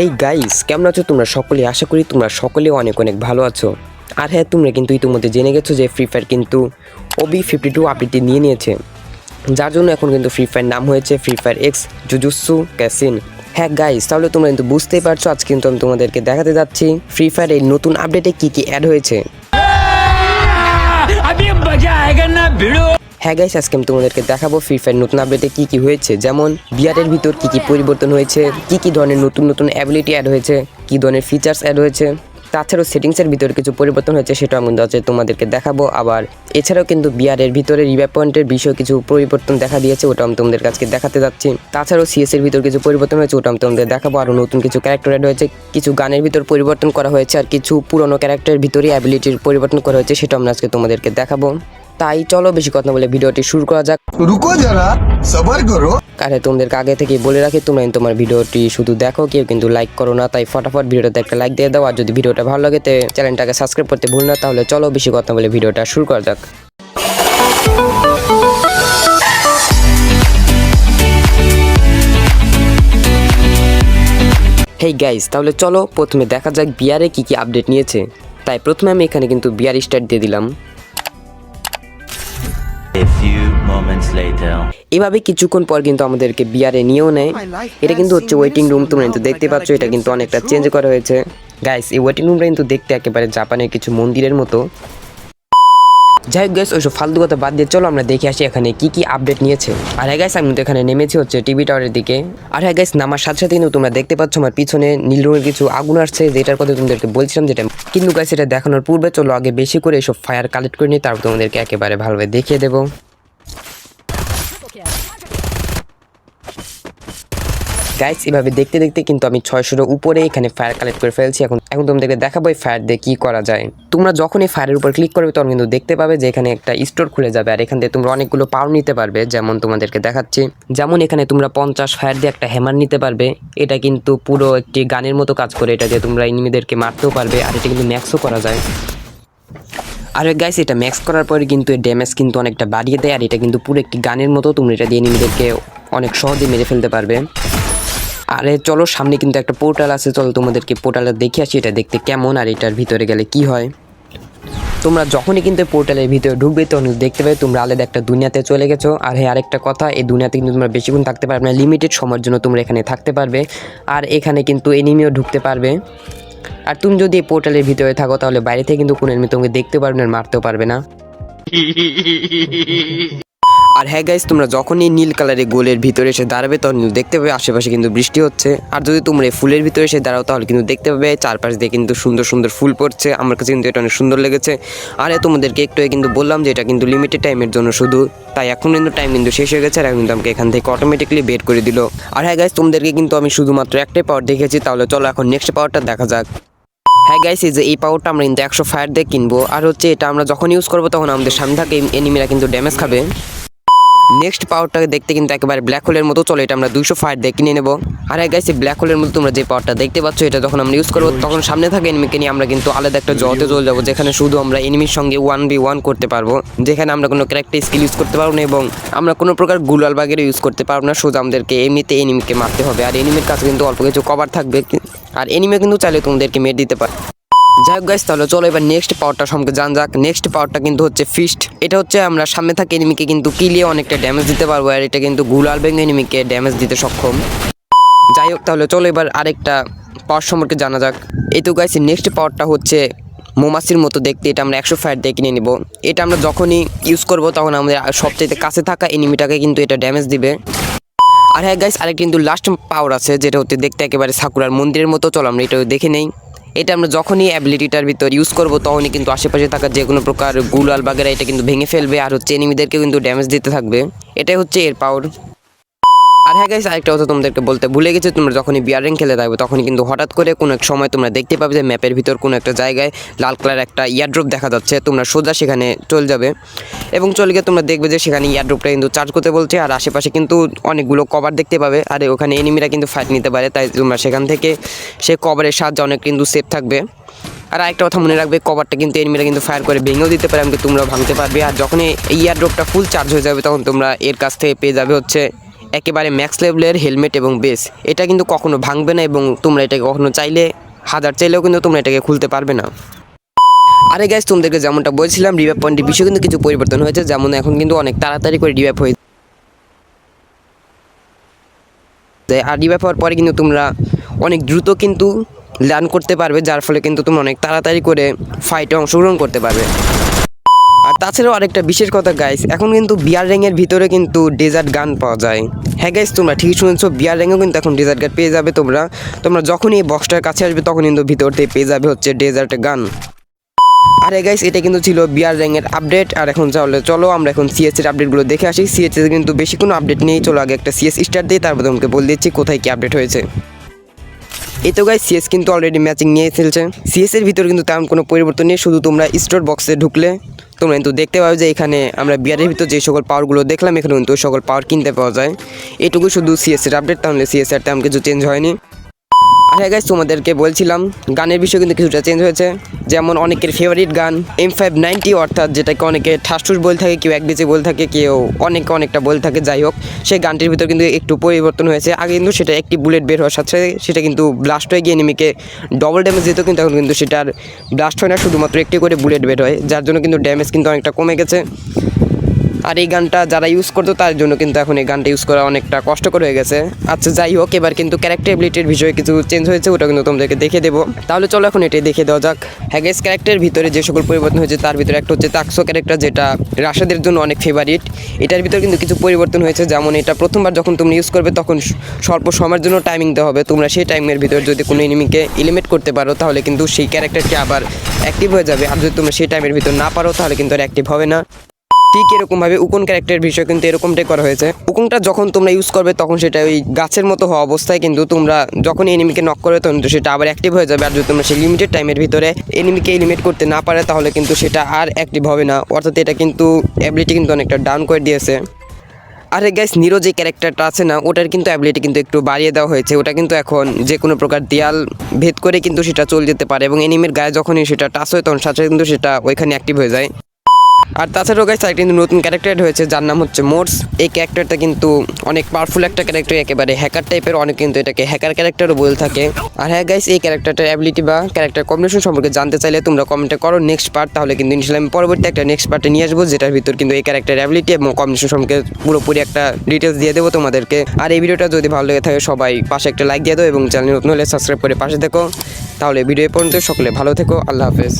Hey guys কেমন আছো তোমরা সকলে আশা করি তোমরা সকলে অনেক অনেক ভালো আছো। আর হ্যাঁ তোমরা কিন্তু ইতিমধ্যে জেনে গেছো যে ফ্রি ফায়ার কিন্তু ওবি ফিফটি টু আপডেটটি নিয়ে নিয়েছে। যার জন্য এখন কিন্তু ফ্রি ফায়ার নাম হয়েছে ফ্রি ফায়ার এক্স জুজুসু ক্যাসিন হ্যাঁ গাইস তাহলে তোমরা কিন্তু বুঝতেই পারছ আজ কিন্তু আমি তোমাদেরকে দেখাতে যাচ্ছি ফ্রি ফায়ার এই নতুন আপডেটে কী কী অ্যাড হয়েছে। হ্যাঁ গাইস আজকে আমি তোমাদেরকে দেখাবো ফ্রি ফায়ার নতুন আপডেটে কী কী হয়েছে। যেমন, বিয়ারের ভিতর কী কী পরিবর্তন হয়েছে, কী কী ধরনের নতুন নতুন অ্যাবিলিটি অ্যাড হয়েছে, কী ধরনের ফিচার্স অ্যাড হয়েছে, তাছাড়াও সেটিংসের ভিতরে কিছু পরিবর্তন হয়েছে, সেটা আমি তোমাদেরকে দেখাবো। আবার এছাড়াও কিন্তু বিআরের ভিতরে রিভাইভ পয়েন্টের বিষয়ে কিছু পরিবর্তন দেখা দিয়েছে, ওটা আমি তোমাদের কাছে দেখাতে যাচ্ছি। তাছাড়াও সিএসের ভিতর কিছু পরিবর্তন হয়েছে, ওটা আমি তোমাদের দেখাবো। আরও নতুন কিছু ক্যারেক্টার অ্যাড হয়েছে, কিছু গানের ভিতর পরিবর্তন করা হয়েছে, আর কিছু পুরনো ক্যারেক্টারের ভিতরে অ্যাবিলিটির পরিবর্তন করা হয়েছে, সেটা আমরা আজকে তোমাদেরকে দেখাবো। তাই চলো বেশি কথা বলে ভিডিওটি শুরু করা যাক। রুকো যারা সবার করো। আরে তোমাদেরকে আগে থেকে বলে রাখি তোমরা তোমার ভিডিওটি শুধু দেখো কেউ কিন্তু লাইক করো না তাই ফটাফট ভিডিওটাতে একটা লাইক দিয়ে দাও আর যদি ভিডিওটা ভালো লাগে তো চ্যানেলটাকে সাবস্ক্রাইব করতে ভুল না তাহলে চলো বেশি কথা বলে ভিডিওটা শুরু করা যাক। হেই গাইস তাহলে চলো প্রথমে দেখা যাক বিয়ারে কি কি আপডেট নিয়েছে। তাই প্রথমে আমি এখানে কিন্তু বিয়ার স্টার্ট দিয়ে দিলাম। এভাবে কিছুক্ষণ পর কিন্তু আমাদেরকে বিয়ারে নিয়েও নেয়। এটা কিন্তু হচ্ছে ওয়েটিং রুম তোমরা কিন্তু দেখতে পাচ্ছ এটা কিন্তু অনেকটা চেঞ্জ করা হয়েছে। গাইস এই ওয়েটিং রুমটা কিন্তু দেখতে একেবারে জাপানের কিছু মন্দিরের মতো। যাই হোক গ্যাস ওইসব ফালতু কথা বাদ দিয়ে চলো, আমরা দেখে আসি এখানে কি কি আপডেট নিয়েছে। আর হ্যাঁ গাইস আমি তো এখানে নেমেছি হচ্ছে টিভি টাওয়ারের দিকে। আর হ্যাঁ গাইস নামার সাথে সাথে কিন্তু তোমরা দেখতে পাচ্ছ আমার পিছনে নীল রঙের কিছু আগুন আসছে, যেটার কথা তোমাদেরকে বলছিলাম যেটা। কিন্তু গ্যাস এটা দেখানোর পূর্বে চলো, আগে বেশি করে এসব ফায়ার কালেক্ট করে নিয়ে তারপর তোমাদেরকে একেবারে ভালোভাবে দেখিয়ে দেবো। গাইস এভাবে দেখতে দেখতে কিন্তু আমি ছয়শোর উপরে এখানে ফায়ার কালেক্ট করে ফেলছি। এখন এখন তোমাদেরকে দেখাবো এই ফায়ার দিয়ে কী করা যায়। তোমরা যখন এই ফায়ারের উপর ক্লিক করবে, তখন কিন্তু দেখতে পাবে যে এখানে একটা স্টোর খুলে যাবে। আর এখান থেকে তোমরা অনেকগুলো পাওয়ার নিতে পারবে, যেমন তোমাদেরকে দেখাচ্ছি। যেমন এখানে তোমরা পঞ্চাশ ফায়ার দিয়ে একটা হ্যামার নিতে পারবে। এটা কিন্তু পুরো একটি গানের মতো কাজ করে, এটা দিয়ে তোমরা এনিমিদেরকে মারতেও পারবে। আর এটা কিন্তু ম্যাক্সও করা যায়। আর গাইস এটা ম্যাক্স করার পরে কিন্তু এর ড্যামেজ কিন্তু অনেকটা বাড়িয়ে দেয়। আর এটা কিন্তু পুরো একটি গানের মতো তোমরা এটা দিয়ে এনিমিদেরকে অনেক সহজে মেরে ফেলতে পারবে। আরে চলো, সামনে কিন্তু একটা পোর্টাল আছে। চলো তোমাদেরকে পোর্টালটা দেখে আসি, এটা দেখতে কেমন আর এটার ভিতরে গেলে কি হয়। তোমরা যখনই কিন্তু পোর্টালের ভিতরে ঢুকবে তখন দেখতে পাবে তোমরা আলাদা একটা দুনিয়াতে চলে গেছো। আর হ্যাঁ আরেকটা কথা, এই দুনিয়াতে কিন্তু তোমরা বেশিক্ষণ থাকতে পারবে না। লিমিটেড সময়ের জন্য তোমরা এখানে থাকতে পারবে। আর এখানে কিন্তু এনিমিও ঢুকতে পারবে। আর তুমি যদি এই পোর্টালের ভিতরে থাকো, তাহলে বাইরে থেকে কিন্তু কোনো এনিমি তোমাকে দেখতে পারবে না, মারতেও পারবে না। আর হ্যাঁ গাইস তোমরা যখনই নীল কালারের গোলের ভিতরে এসে দাঁড়াবে তখন দেখতে পাবে আশেপাশে কিন্তু বৃষ্টি হচ্ছে। আর যদি তোমরা ফুলের ভিতরে এসে দাঁড়াও তাহলে কিন্তু দেখতে পাবে চারপাশ দিয়ে কিন্তু সুন্দর সুন্দর ফুল পড়ছে। আমার কাছে কিন্তু এটা অনেক সুন্দর লেগেছে। আর হ্যাঁ, তোমাদেরকে একটু কিন্তু বললাম যে এটা কিন্তু লিমিটেড টাইমের জন্য শুধু। তাই এখন কিন্তু টাইম কিন্তু শেষ হয়ে গেছে আর কিন্তু আমাকে এখান থেকে অটোমেটিকলি বের করে দিল। আর হ্যাঁ গাইস তোমাদেরকে কিন্তু আমি শুধুমাত্র একটাই পাওয়ার দেখেছি তাহলে চলো এখন নেক্সট পাওয়ারটা দেখা যাক। হ্যাঁ গাইস এই যে এই পাওয়ারটা আমরা কিন্তু একশো ফায়ার দিয়ে কিনবো। আর হচ্ছে এটা আমরা যখন ইউজ করব তখন আমাদের সামনে থাকে এনিমিরা কিন্তু ড্যামেজ খাবে। নেক্সট পাওয়ারটাকে দেখতে কিন্তু একেবারে ব্ল্যাক হোলের মতো। চলো এটা আমরা দুইশো ফায়ার দিয়ে কিনে নেব। আর এক এই ব্ল্যাক হোলের মতো তোমরা যে পাওয়ারটা দেখতে পাচ্ছ, এটা যখন আমরা ইউজ করব, তখন সামনে থাকে এনিমিকে নিয়ে আমরা কিন্তু আলাদা একটা জগতে চলে যাব, যেখানে শুধু আমরা এনিমির সঙ্গে ওয়ান বি ওয়ান করতে পারব, যেখানে আমরা কোনো ক্যারেক্টার স্কিল ইউজ করতে পারব না এবং আমরা কোনো প্রকার গুলাল বাগের ইউজ করতে পারব না, শুধু আমাদেরকে এমনিতে এনিমিকে মারতে হবে। আর এনিমির কাছে কিন্তু অল্প কিছু কভার থাকবে, আর এনিমি কিন্তু চাইলে তোমাদেরকে মেরে দিতে পারে। যাই হোক গাইস তাহলে চলো এবার নেক্সট পাওয়ারটা সম্পর্কে জান যাক। নেক্সট পাওয়ারটা কিন্তু হচ্ছে ফিস্ট এটা হচ্ছে আমরা সামনে থাকা এনিমিকে কিন্তু কিলিয়ে অনেকটা ড্যামেজ দিতে পারব, আর এটা কিন্তু গুলাল ব্যাঙ্গ এনিমিকে ড্যামেজ দিতে সক্ষম। যাই হোক, তাহলে চলো এবার আরেকটা পাওয়ার সম্পর্কে জানা যাক। এই তো গাইস নেক্সট পাওয়ারটা হচ্ছে মোমাসির মতো দেখতে। এটা আমরা একশো ফায়ার দিয়ে কিনে নিব। এটা আমরা যখনই ইউজ করব, তখন আমাদের সবচেয়ে কাছে থাকা এনিমিটাকে কিন্তু এটা ড্যামেজ দিবে। আর হ্যাঁ গাইস আরেক কিন্তু লাস্ট পাওয়ার আছে, যেটা হচ্ছে দেখতে একেবারে সাকুরার মন্দিরের মতো। চলো আমরা এটা দেখে নেই। এটা আমরা যখনই অ্যাবিলিটিটার ভিতর ইউজ করব, তখনই কিন্তু আশেপাশে থাকা যে কোনো প্রকার গুলাল বাগেরা এটা কিন্তু ভেঙে ফেলবে, আর হচ্ছে এনিমিদেরকে কিন্তু ড্যামেজ দিতে থাকবে। এটাই হচ্ছে এর পাওয়ার আর হ্যাঁ গাইস আরেকটা কথা তোমাদেরকে বলতে ভুলে গেছি, তোমরা যখনই বিয়ারিং খেলে থাকবে, তখনই কিন্তু হঠাৎ করে কোনো এক সময় তোমরা দেখতে পাবে যে ম্যাপের ভিতর কোনো একটা জায়গায় লাল কালার একটা ইয়ারড্রপ দেখা যাচ্ছে, তোমরা সোজা সেখানে চলে যাবে। এবং চলে গিয়ে তোমরা দেখবে যে সেখানে ইয়ারড্রপটা কিন্তু চার্জ করতে বলছে, আর আশেপাশে কিন্তু অনেকগুলো কভার দেখতে পাবে। আর, ওখানে এনিমিরা কিন্তু ফাইট নিতে পারে, তাই তোমরা সেখান থেকে সে কভারের সাহায্যে অনেক কিন্তু সেফ থাকবে। আর আরেকটা কথা মনে রাখবে কভারটা কিন্তু এনিমিরা কিন্তু ফায়ার করে ভেঙেও দিতে পারে, এমনকি তোমরা ভাঙতে পারবে। আর যখন এই ইয়ারড্রপটা ফুল চার্জ হয়ে যাবে, তখন তোমরা এর কাছ থেকে পেয়ে যাবে হচ্ছে একেবারে ম্যাক্স লেভেলের হেলমেট এবং বেস এটা কিন্তু কখনো ভাঙবে না এবং তোমরা এটাকে কখনো চাইলে, হাজার চাইলেও কিন্তু তোমরা এটাকে খুলতে পারবে না। আরে গাইজ তোমাদেরকে যেমনটা বলছিলাম রিভাইভ পয়েন্টের বিষয়ে কিন্তু কিছু পরিবর্তন হয়েছে, যেমন এখন কিন্তু অনেক তাড়াতাড়ি করে রিভাইভ হয়ে যায়। আর রিভাইভ হওয়ার পরে কিন্তু তোমরা অনেক দ্রুত কিন্তু লার্ন করতে পারবে, যার ফলে কিন্তু তোমরা অনেক তাড়াতাড়ি করে ফাইটে অংশগ্রহণ করতে পারবে। তাছাড়াও আরেকটা বিশেষ কথা গাইস এখন কিন্তু বিয়ার র্যাঙ্গের ভিতরে কিন্তু ডেজার্ট গান পাওয়া যায়। হ্যাঁ গাইস তোমরা ঠিকই শুনেছো, বিয়ার র্যাঙ্গেও কিন্তু এখন ডেজার্ট গান পেয়ে যাবে তোমরা। তোমরা যখনই এই বক্সটার কাছে আসবে, তখন কিন্তু ভিতর থেকে পেয়ে যাবে হচ্ছে ডেজার্ট গান। আরে গাইস এটা কিন্তু ছিল বিয়ার র্যাঙ্গের আপডেট আর এখন তাহলে চলো আমরা এখন সিএস এর আপডেটগুলো দেখে আসি। সিএস এর কিন্তু বেশি কোনো আপডেট নেই, চলো আগে একটা সিএস স্টার্ট দিই তারপর তোমাকে বলে দিচ্ছি কোথায় কি আপডেট হয়েছে। এই তো গাই সিএস কিন্তু অলরেডি ম্যাচিং নিয়ে ফেলছে সিএস এর ভিতরে কিন্তু তেমন কোনো পরিবর্তন নেই, শুধু তোমরা স্টোর বক্সে ঢুকলে তোমরা কিন্তু দেখতে পাবে যে এখানে আমরা বিয়ারের ভিতর যে সকল পাওয়ারগুলো দেখলাম, এখানে কিন্তু সকল পাওয়ার কিনতে পাওয়া যায়। এটুকু শুধু সিএস এর আপডেট তাহলে সিএস এর তেমন কিছু চেঞ্জ হয়নি। আর হ্যাঁ তোমাদেরকে বলছিলাম, গানের বিষয়ে কিন্তু কিছুটা চেঞ্জ হয়েছে। যেমন অনেকের ফেভারিট গান এম ফাইভ নাইনটি অর্থাৎ যেটাকে অনেকে ঠাসঠুস বলে থাকে, কেউ এক ডিজে বলে থাকে, কেউ অনেকে অনেকটা বলে থাকে, যাই হোক, সেই গানটির ভিতর কিন্তু একটু পরিবর্তন হয়েছে। আগে কিন্তু সেটা একটি বুলেট বের হওয়ার সাথে সেটা কিন্তু ব্লাস্ট হয়ে গিয়ে এনিমিকে ডবল ড্যামেজ দিত, কিন্তু এখন কিন্তু সেটার ব্লাস্ট হয় না, শুধুমাত্র একটি করে বুলেট বের হয়, যার জন্য কিন্তু ড্যামেজ কিন্তু অনেকটা কমে গেছে। আর এই গানটা যারা ইউজ করতো তার জন্য কিন্তু এখন এই গানটা ইউজ করা অনেকটা কষ্টকর হয়ে গেছে। আচ্ছা যাই হোক, এবার কিন্তু ক্যারেক্টার এবিলিটির বিষয়ে কিছু চেঞ্জ হয়েছে, ওটা কিন্তু তোমাদেরকে দেখে দেবো। তাহলে চলো এখন এটাই দেখে দেওয়া যাক। হ্যাগেস ক্যারেক্টারের ভিতরে যে সকল পরিবর্তন হয়েছে, তার ভিতরে একটা হচ্ছে তাকসো ক্যারেক্টার যেটা রাশাদের জন্য অনেক ফেভারিট এটার ভিতরে কিন্তু কিছু পরিবর্তন হয়েছে, যেমন এটা প্রথমবার যখন তুমি ইউজ করবে, তখন স্বল্প সময়ের জন্য টাইমিং দেওয়া হবে। তোমরা সেই টাইমের ভিতরে যদি কোনো এনিমিকে এলিমিনেট করতে পারো, তাহলে কিন্তু সেই ক্যারেক্টারটি আবার অ্যাক্টিভ হয়ে যাবে। আর যদি তোমরা সেই টাইমের ভিতর না পারো, তাহলে কিন্তু আর অ্যাক্টিভ হবে না। ঠিক এরকমভাবে উকুন ক্যারেক্টারের বিষয় কিন্তু এরকমটাই করা হয়েছে। উকুনটা যখন তোমরা ইউজ করবে, তখন সেটা ওই গাছের মতো হওয়া অবস্থায় কিন্তু তোমরা যখন এনিমিকে নক করবে, তখন সেটা আবার অ্যাক্টিভ হয়ে যাবে। আর যদি তোমরা সেই লিমিটেড টাইমের ভিতরে এনিমিকে এলিমিনেট করতে না পারে, তাহলে কিন্তু সেটা আর অ্যাক্টিভ হবে না। অর্থাৎ এটা কিন্তু অ্যাবিলিটি কিন্তু অনেকটা ডাউন করে দিয়েছে। আরে গাইস নিরো যে ক্যারেক্টারটা আছে না, ওটার কিন্তু অ্যাবিলিটি কিন্তু একটু বাড়িয়ে দেওয়া হয়েছে। ওটা কিন্তু এখন যে কোনো প্রকার দেয়াল ভেদ করে কিন্তু সেটা চলে যেতে পারে এবং এনিমির গায়ে যখনই সেটা টাচ হয়, তখন সাথে কিন্তু সেটা ওইখানে অ্যাক্টিভ হয়ে যায়। আর তাছাড়াও গাইস একটা কিন্তু নতুন ক্যারেক্টার হয়েছে, যার নাম হচ্ছে মোডস এই ক্যারেক্টারটা কিন্তু অনেক পাওয়ারফুল একটা ক্যারেক্টার একেবারে হ্যাকার টাইপের অনেক কিন্তু এটাকে হ্যাকার ক্যারেক্টারও বলে থাকে। আর হ্যাঁ গাইস এই ক্যারেক্টারটার অ্যাবিলিটি বা ক্যারেক্টার কম্বিনেশন সম্পর্কে জানতে চাইলে তোমরা কমেন্টে করো নেক্সট পার্ট তাহলে কিন্তু ইনশাল্লাহ আমি পরবর্তী একটা নেক্সট পার্টে নিয়ে আসব, যেটার ভিতর কিন্তু এই ক্যারেক্টার অ্যাবিলিটি এবং কম্বিনেশন সম্পর্কে পুরোপুরি একটা ডিটেলস দিয়ে দেবো তোমাদেরকে। আর এই ভিডিওটা যদি ভালো লেগে থাকে, সবাই পাশে একটা লাইক দিয়ে দাও এবং চ্যানেল নতুন হলে সাবস্ক্রাইব করে পাশে থেকো। তাহলে ভিডিও পর্যন্ত সকলে ভালো থেকো, আল্লাহ হাফেজ।